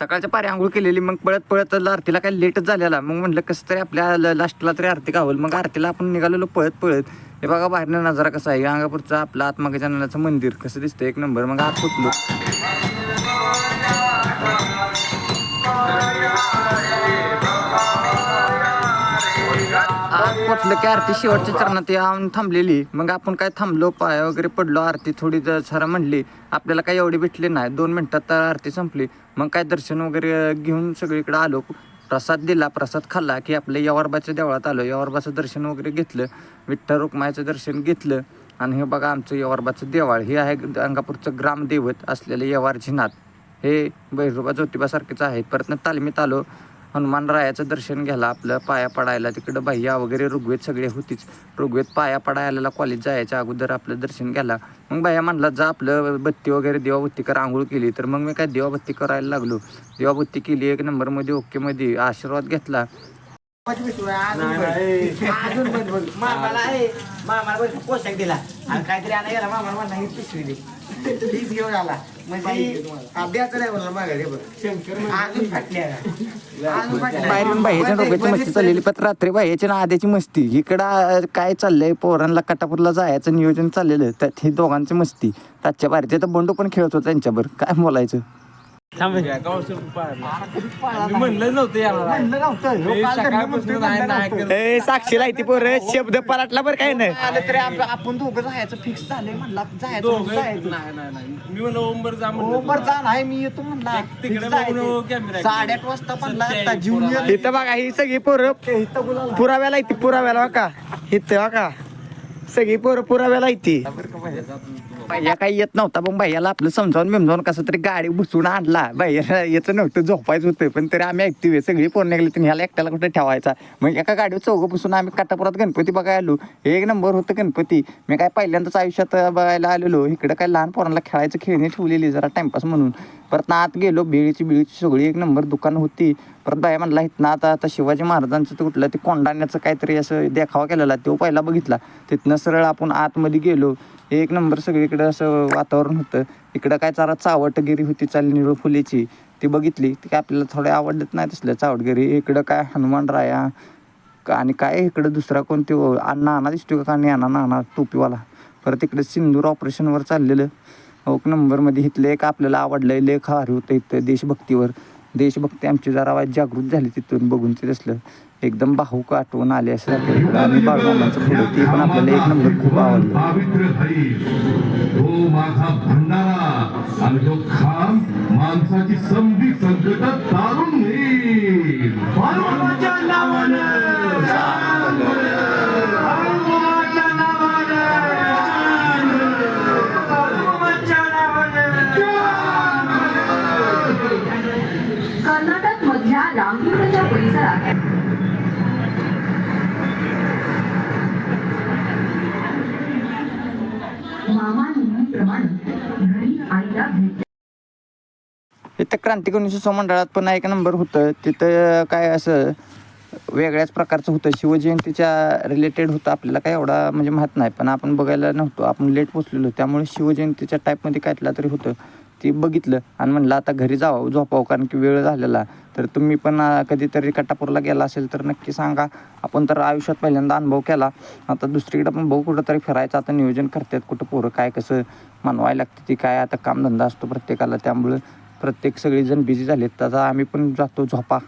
सकाळच्या पारी आंघोळ केलेली मग पळत पळत आरतीला काय लेटच झालेला. मग म्हटलं कसं तरी आपल्या लास्टला तरी आरती गावल. मग आरतीला आपण निघालेलो पळत पळत. हे बघा बाहेरनं नजारा कसा आहे. अंगापूरचा आपला आत्मागजाननाचं मंदिर. कसं दिसतं एक नंबर. मग आत पोचलो. आत की आरती शेवटच्या चरणात येऊन थांबलेली. मग आपण काय थांबलो पाय वगैरे पडलो आरती थोडी सरा म्हणली आपल्याला काय एवढी भेटली नाही. दोन मिनटात तर आरती संपली. मग काय दर्शन वगैरे घेऊन सगळीकडे आलो. प्रसाद दिला. प्रसाद खाल्ला की आपल्या यवरबाच्या देवळात आलो. यवरबाचं दर्शन वगैरे घेतलं. विठ्ठल रुक्मायाचं दर्शन घेतलं. आणि हे बघा आमचं यवरबाचं देवाळ. हे आहे अंगापूरचं ग्रामदैवत असलेलं यवारजीनाथ हे भैरोबा ज्योतिबासारखेच आहेत परत तालमीत आलो. हनुमान रायाचं दर्शन घ्यायला आपलं पाया पडायला तिकडं भैया वगैरे ऋग्वेद सगळे होतीच. ऋग्वेद पाया पडायला कॉलेज जायच्या अगोदर आपलं दर्शन घ्यायला. मग भैया म्हणला जा आपलं बत्ती वगैरे देवाबत्ती कर आंघोळ केली. तर मग मी काय देवाबत्ती करायला लागलो. देवाबत्ती केली एक नंबरमध्ये ओकेमध्ये आशीर्वाद घेतला. अजून पण बोल. मामाला आहे मामाला बरं पोशाख दिला. आणि काहीतरी आणा गेला मामाला म्हणला ही पिशवी दे. तीच घेऊन आला. म्हणजे अभ्यास नाही बोलला माघारी बघ. अजून फाटल्या अजून फाटल्या बाहेरून बाह्याच्या डोक्याची मस्ती चाललेली पण रात्री बाह्याच्या ना आद्याची मस्ती. इकडं काय चाललंय पोरांना कटापूरला जायचं नियोजन चाललेलं त्यात हे दोघांची मस्ती. रातच्या बाहेर तर बंडू पण खेळत होता त्यांच्यावर काय बोलायचं? म्हणलं नव्हतं याला. म्हणलं नव्हतं. ए साक्षी लायती पोर. शब्द पराटला बरं काय नाही. आलं तरी आप- आपण दोघं जायचं फिक्स झालंय म्हणला. जायचं दोघं जायचं. नाही नाही नाही. मी म्हणलं ओंबर जा हो म्हणलं बरं जा नाही मी येतो म्हणला. तिकडे बघून. कॅमेरा साडेआठ वाजता म्हणला आता ज्युनियर इथं बघा ही सगळी पोरं. पुराव्याला येते पुराव्याला बघा. इथं बघा. सगळी पोरं पुराव्याला येते. भैया काही येत नव्हता पण भैयाला आपलं समजावून बिमजावून कसं तरी गाडी बसून आणला. भैया येत नव्हतं झोपायचं होतं पण तरी आम्ही ऍक्टिव्ह सगळी पोरं निघाली तर ह्याला एकट्याला कुठे ठेवायचा? मग एका गाडीवर चौघं बसून आम्ही काटापुरात गणपती बघायला आलो. एक नंबर होतं गणपती. मी काय पहिल्यांदाच आयुष्यात बघायला आलेलो. इकडं काय लहान पोरांना खेळायचं खेळणी ठेवलेली जरा टाइमपास म्हणून. परत आत गेलो बिळीची बिळीची सगळी एक नंबर दुकान होती. परत बाया म्हणला इथनं आता आता शिवाजी महाराजांचं ते कुठलं ते कोंडाण्याचं काहीतरी असं देखावा केलेला तो पहिला बघितला. तिथनं सरळ आपण आतमध्ये गेलो. एक नंबर सगळीकडे असं वातावरण होतं. इकडं काय जरा चावटगिरी होती चालली निळ फुलेची. ती बघितली ती काय आपल्याला थोडे आवडत नाही तसलं चावटगिरी. इकडं काय हनुमान राया. का- आणि काय इकडं दुसरा कोणते नाना दिसतो का? आणि आणा नाना टोपीवाला. परत इकडे सिंदूर ऑपरेशनवर चाललेलं. हो एक नंबरमध्ये इथलं एक आपल्याला आवडलं लेख भारी होतं इथं देशभक्तीवर. देशभक्ती आमची जरा वाईट जागृत झाली तिथून बघून ते असलं एकदम भाऊक आठवून आले असं आणि बाळमामाचं फोटो ते पण आपल्याला एक नंबर खूप आवडलं. भंडारा. आणि जो खांब माणसाची संधी संकटात तारून कर्नाटक रामपूरच्या परिसरात मामा घरी आईला भेट इथं क्रांतिकोणी उत्सव मंडळात पण एक नंबर होतं तिथं काय असं वेगळ्याच प्रकारचं होतं शिवजयंतीच्या रिलेटेड होतं. आपल्याला काय एवढा म्हणजे माहीत नाही. पण आपण बघायला नव्हतो. आपण लेट पोचलेलो त्यामुळे शिवजयंतीच्या टाईपमध्ये काहीतला तरी होतं. ते बघितलं आणि म्हणलं आता घरी जावं झोपावं कारण की वेळ झालेला. तर तुम्ही पण कधीतरी कट्टापूरला गेला असेल तर नक्की सांगा. आपण तर आयुष्यात पहिल्यांदा अनुभव केला. आता दुसरीकडे पण बघू कुठंतरी फिरायचं आता नियोजन करतात कुठं पोरं काय कसं मानवायला लागते ती काय आता कामधंदा असतो प्रत्येकाला. त्यामुळं प्रत्येक सगळेजण बिझी झालेत. आता आम्ही पण जातो झोपा.